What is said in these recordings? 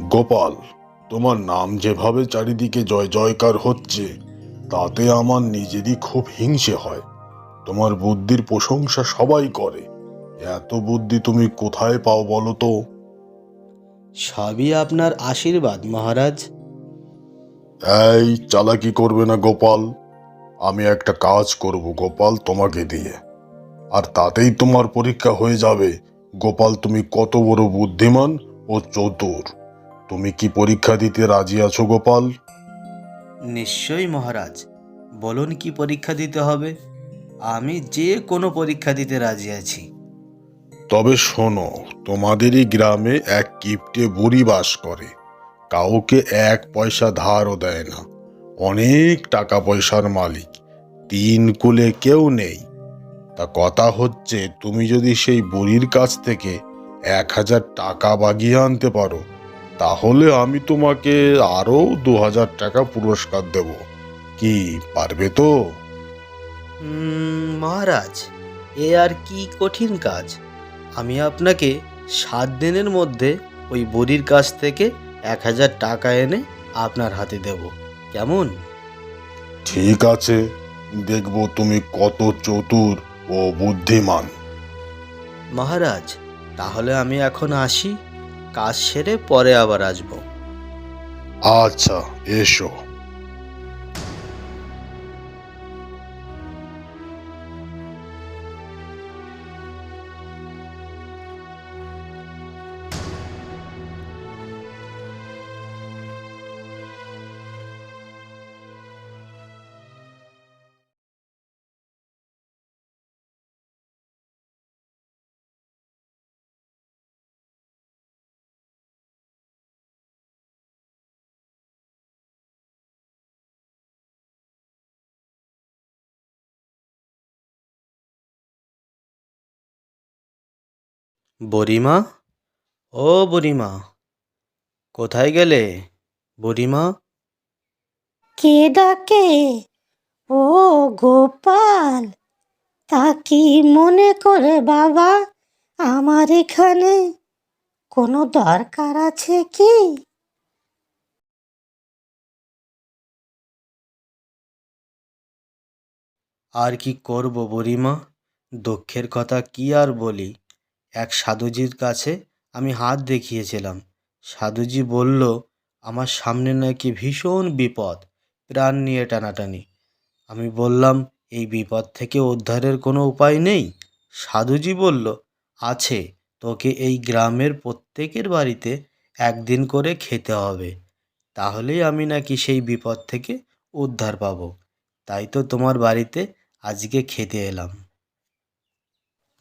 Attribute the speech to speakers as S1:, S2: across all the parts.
S1: গোপাল তোমার নাম যেভাবে চারিদিকে জয় জয়কার হচ্ছে তাতে আমার নিজেরই খুব হিংসে হয়। তোমার বুদ্ধির প্রশংসা সবাই করে। এত বুদ্ধি তুমি কোথায় পাও বলো তো?
S2: সবই আপনার আশীর্বাদ মহারাজ।
S1: এই চালাকি করবে না গোপাল। আমি একটা কাজ করব গোপাল তোমাকে দিয়ে। আর তাতেই তোমার পরীক্ষা হয়ে যাবে। গোপাল তুমি কত বড় বুদ্ধিমান ও চতুর। তুমি কি পরীক্ষা দিতে রাজি আছো গোপাল?
S2: নিশ্চয়ই মহারাজ। বলুন কি পরীক্ষা দিতে হবে? আমি যে কোনো পরীক্ষা দিতে রাজি আছি।
S1: তবে শোনো তোমাদেরই গ্রামে এক কিপটে বুড়ি বাস করে। কাউকে এক পয়সা ধারও দেয় না। অনেক টাকা পয়সার মালিক। তিন কুলে কেউ নেই। তা কথা হচ্ছে তুমি যদি সেই বুড়ির কাছ থেকে এক হাজার টাকা বাগিয়ে আনতে পারো তাহলে আমি তোমাকে আরও দু হাজার টাকা পুরস্কার দেব। কি পারবে তো?
S2: মহারাজ এ আর কি কঠিন কাজ। আমি আপনাকে সাত দিনের মধ্যে ওই বুড়ির কাছ থেকে এক হাজার টাকা এনে আপনার হাতে দেব। কেমন?
S1: ঠিক আছে দেখব তুমি কত চতুর ও বুদ্ধিমান।
S2: মহারাজ তাহলে আমি এখন আসি। কাজ সেরে পরে আবার আসব।
S1: আচ্ছা এসো।
S2: বুড়িমা? ও বুড়িমা কোথায় গেলে বুড়িমা?
S3: কে ডাকে? ও গোপাল তা কি মনে করে বাবা আমার এখানে? কোনো দরকার আছে কি?
S2: আর কি করব বুড়িমা? দুঃখের কথা কি আর বলি? এক সাধুজির কাছে আমি হাত দেখিয়েছিলাম। সাধুজি বলল, আমার সামনে নাকি ভীষণ বিপদ। প্রাণ নিয়ে টানাটানি। আমি বললাম, এই বিপদ থেকে উদ্ধারের কোনো উপায় নেই? সাধুজি বলল, আছে, তোকে এই গ্রামের প্রত্যেকের বাড়িতে একদিন করে খেতে হবে। তাহলেই আমি নাকি সেই বিপদ থেকে উদ্ধার পাবো। তাই তো তোমার বাড়িতে আজকে খেতে এলাম।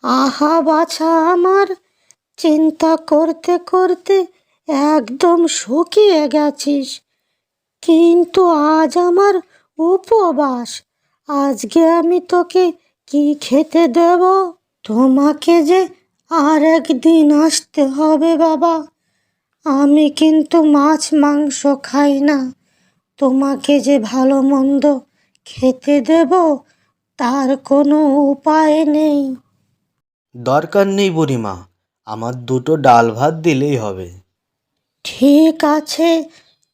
S3: আহা বাছা আমার। চিন্তা করতে করতে একদম শুকিয়ে গেছিস। কিন্তু আজ আমার উপবাস। আজকে আমি তোকে কি খেতে দেব? তোমাকে যে আর একদিন আসতে হবে বাবা। আমি কিন্তু মাছ মাংস খাই না। তোমাকে যে ভালো মন্দ খেতে দেব, তার কোনো উপায় নেই।
S2: দরকার নেই বুড়িমা আমার দুটো ডাল ভাত দিলেই হবে।
S3: ঠিক আছে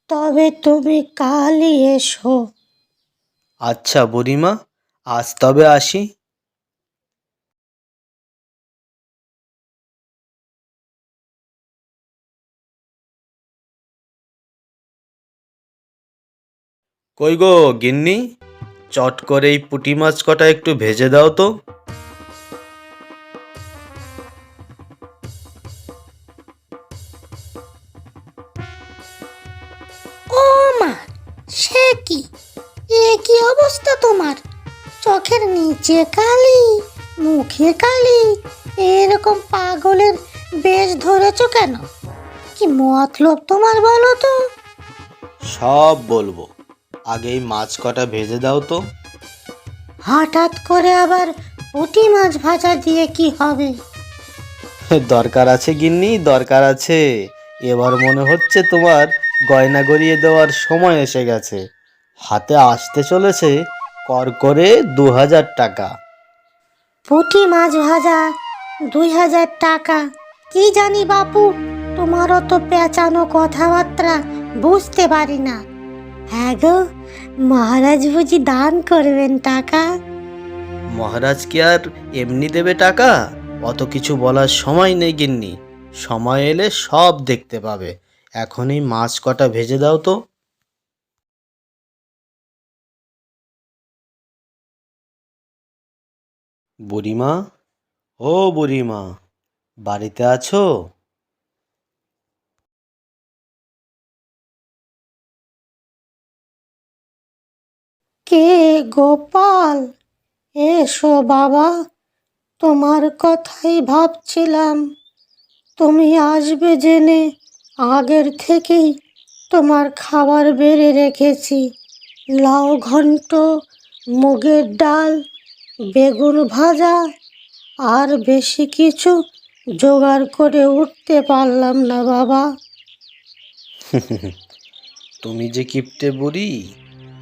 S3: তবে তুমি কালই এসো।
S2: আচ্ছা বুড়িমা আজ তবে আসি। কই গো গিন্নি চট করে এই পুঁটি মাছ কটা একটু ভেজে দাও তো।
S3: অবস্থা তোমার? চোখের নিচে কালি মুখে কালি এরকম পাগলের বেশ ধরেছ কেন? কি মতলব তোমার বলো তো?
S2: সব বলব। আগেই মাছ কটা ভেজে দাও তো।
S3: হঠাৎ করে আবার পুঁটি মাছ ভাজা দিয়ে কি হবে?
S2: দরকার আছে গিন্নি দরকার আছে। এবার মনে হচ্ছে তোমার গয়না গড়িয়ে দেওয়ার সময় এসে গেছে। হাতে আসতে চলেছে কর করে দু হাজার টাকা।
S3: পুঁটি মাছ ভাজা দুই হাজার টাকা। কি জানি বাপু তোমার অত পেঁচানো কথাবার্তা বুঝতে পারি না। হ্যাঁ গো মহারাজ বুঝি দান করবেন টাকা?
S2: মহারাজ কি আর এমনি দেবে টাকা? অত কিছু বলার সময় নেই গিন্নি। সময় এলে সব দেখতে পাবে। এখনই মাছ কটা ভেজে দাও তো। বুড়িমা? ও বুড়িমা, বাড়িতে আছো?
S3: কে গোপাল? এসো বাবা, তোমার কথাই ভাবছিলাম। তুমি আসবে জেনে, আগের থেকেই তোমার খাবার বেড়ে রেখেছি। লাউ ঘন্ট, মুগের ডাল বেগুন ভাজা আর বেশি কিছু জোগাড় করে উঠতে পারলাম না বাবা।
S2: তুমি যে কিপটে বুড়ি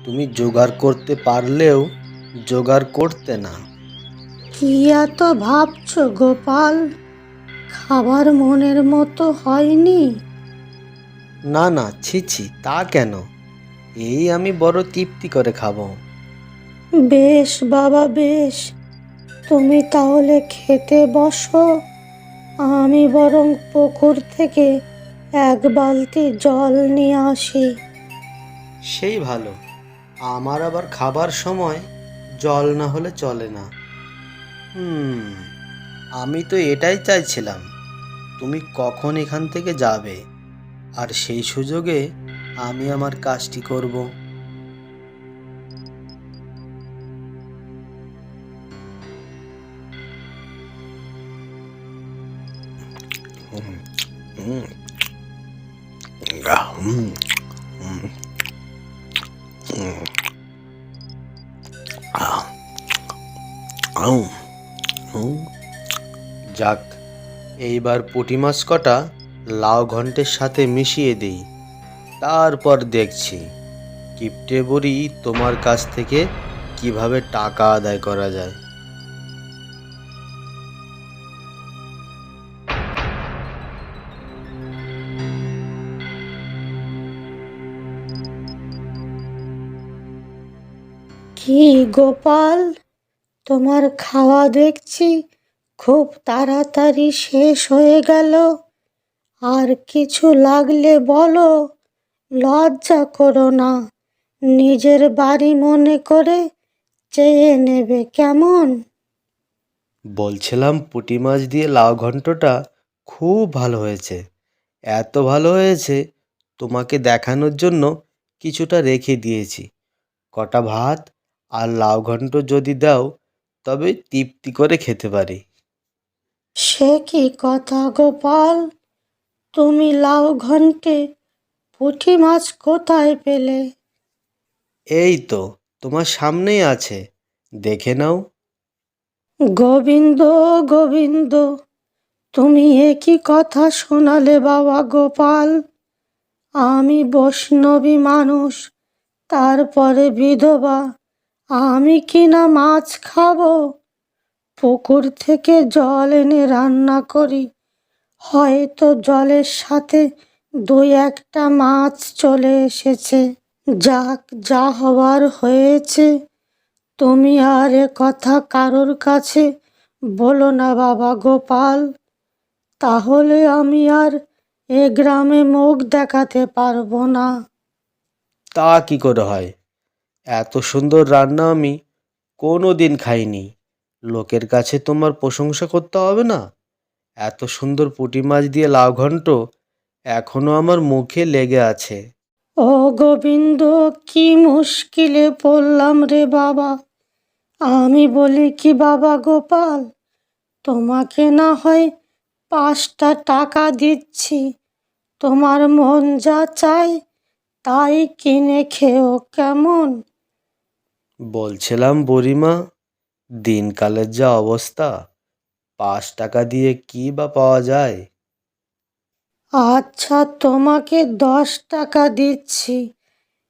S2: তুমি জোগাড় করতে পারলেও জোগাড় করতে না।
S3: কি এত ভাবছ গোপাল? খাবার মনের মতো হয়নি?
S2: না না ছি ছি তা কেন? এই আমি বড় তৃপ্তি করে খাব।
S3: বেশ বাবা, বেশ। তুমি তাহলে খেতে বসো। আমি বরং পুকুর থেকে এক বালতি জল নিয়ে আসি।
S2: সেই ভালো। আমার আবার খাবার সময় জল না হলে চলে না। হুম, আমি তো এটাই চাইছিলাম। তুমি কখন এখান থেকে যাবে? আর সেই সুযোগে আমি আমার কাজটি করব। যাক, এইবার পুঁটি মাছ কটা লাউ ঘন্টের সাথে মিশিয়ে দিই। তারপর দেখছি কিপটে বুড়ি তোমার কাছ থেকে কীভাবে টাকা আদায় করা যায়।
S3: কি গোপাল? তোমার খাওয়া দেখছি, খুব তাড়াতাড়ি শেষ হয়ে গেল। আর কিছু লাগলে বলো, লজ্জা করো না। নিজের বাড়ি মনে করে চেয়ে নেবে কেমন?
S2: বলছিলাম পুঁটি মাছ দিয়ে লাউ ঘন্টটা খুব ভালো হয়েছে। এত ভালো হয়েছে, তোমাকে দেখানোর জন্য কিছুটা রেখে দিয়েছি। কটা ভাত? আর লাউ ঘন্ট যদি দাও তবে তৃপ্তি করে খেতে পারি।
S3: সে কি কথা গোপাল? তুমি লাউ ঘন্টে পুঁটি মাছ কোথায় পেলে?
S2: এই তো তোমার সামনেই আছে। দেখে নাও।
S3: গোবিন্দ গোবিন্দ তুমি একই কথা শোনালে বাবা গোপাল? আমি বৈষ্ণবী মানুষ তারপরে বিধবা। আমি কি না মাছ খাব? পুকুর থেকে জল এনে রান্না করি। হয়তো জলের সাথে দুই একটা মাছ চলে এসেছে। যাক, যা হওয়ার হয়েছে। তুমি আর এ কথা কারোর কাছে বলো না বাবা গোপাল। তাহলে আমি আর এ গ্রামে মুখ দেখাতে পারব না।
S2: তা কি করে হয়? এত সুন্দর রান্না আমি কোনো দিন খাইনি। লোকের কাছে তোমার প্রশংসা করতে হবে না। এত সুন্দর পুঁটি মাছ দিয়ে লাউ ঘন্ট এখনও আমার মুখে লেগে আছে।
S3: ও গোবিন্দ, কি মুশকিলে পড়লাম রে বাবা। আমি বলি কি, বাবা গোপাল, তোমাকে না হয় পাঁচটা টাকা দিচ্ছি। তোমার মন যা চায় তাই কিনে খেও কেমন?
S2: বলছিলাম বুড়িমা দিনকালের যা অবস্থা পাঁচ টাকা দিয়ে কি বা পাওয়া যায়?
S3: আচ্ছা তোমাকে দশ টাকা দিচ্ছি।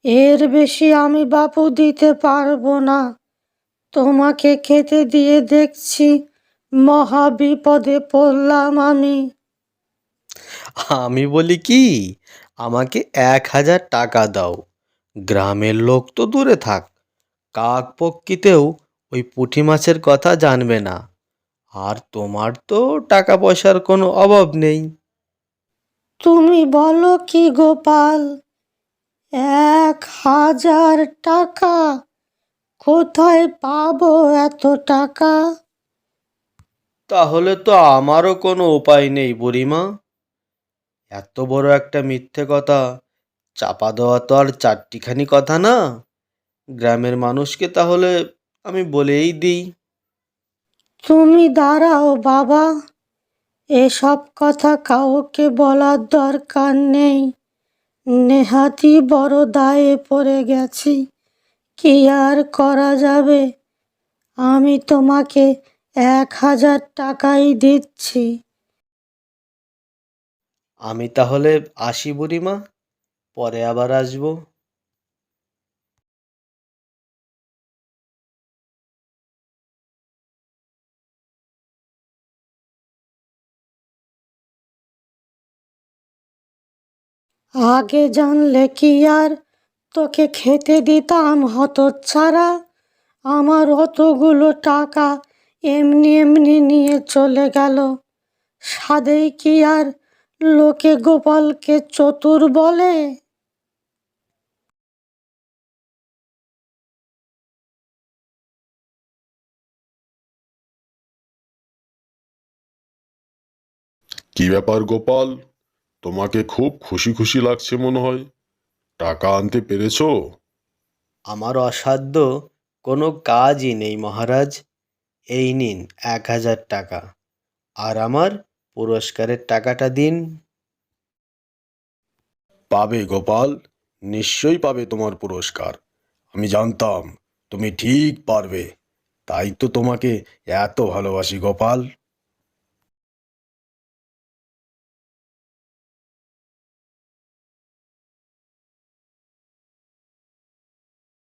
S3: এর বেশি আমি বাপু দিতে পারব না। তোমাকে খেতে দিয়ে দেখছি মহা বিপদে পড়লাম আমি।
S2: আমি বলি কি আমাকে এক হাজার টাকা দাও। গ্রামের লোক তো দূরে থাক। কাক পক্ষীতেও ওই পুঁটি মাছের কথা জানবে না। আর তোমার তো টাকা পয়সার কোনো অভাব নেই।
S3: তুমি বলো কি গোপাল? এক হাজার টাকা কোথায় পাবো এত টাকা?
S2: তাহলে তো আমারও কোনো উপায় নেই বুড়িমা। এত বড় একটা মিথ্যে কথা চাপা দেওয়া তো আর চারটিখানি কথা না। গ্রামের মানুষকে তাহলে আমি বলেই দিই।
S3: তুমি দাঁড়াও বাবা এসব কথা কাউকে বলার দরকার নেই। নেহাতি বড় দায়ে পড়ে গেছি কি আর করা যাবে? আমি তোমাকে এক হাজার টাকাই দিচ্ছি।
S2: আমি তাহলে আসি বুড়িমা পরে আবার আসব।
S3: আগে জানলে কি আর? তোকে খেতে দিতাম হতচ্ছাড়া। আমার অতগুলো টাকা এমনি এমনি নিয়ে চলে গেল। সাদেই কি আর লোকে গোপালকে চতুর বলে?
S1: কি ব্যাপার গোপাল? তোমাকে খুব খুশি খুশি লাগছে মনে হয়। টাকা আনতে পেরেছ?
S2: আমার অসাধ্য কোনো কাজই নেই মহারাজ। এই নিন এক হাজার টাকা। আর আমার পুরস্কারের টাকাটা দিন।
S1: পাবে গোপাল নিশ্চয়ই পাবে তোমার পুরস্কার। আমি জানতাম তুমি ঠিক পারবে। তাই তো তোমাকে এত ভালোবাসি গোপাল।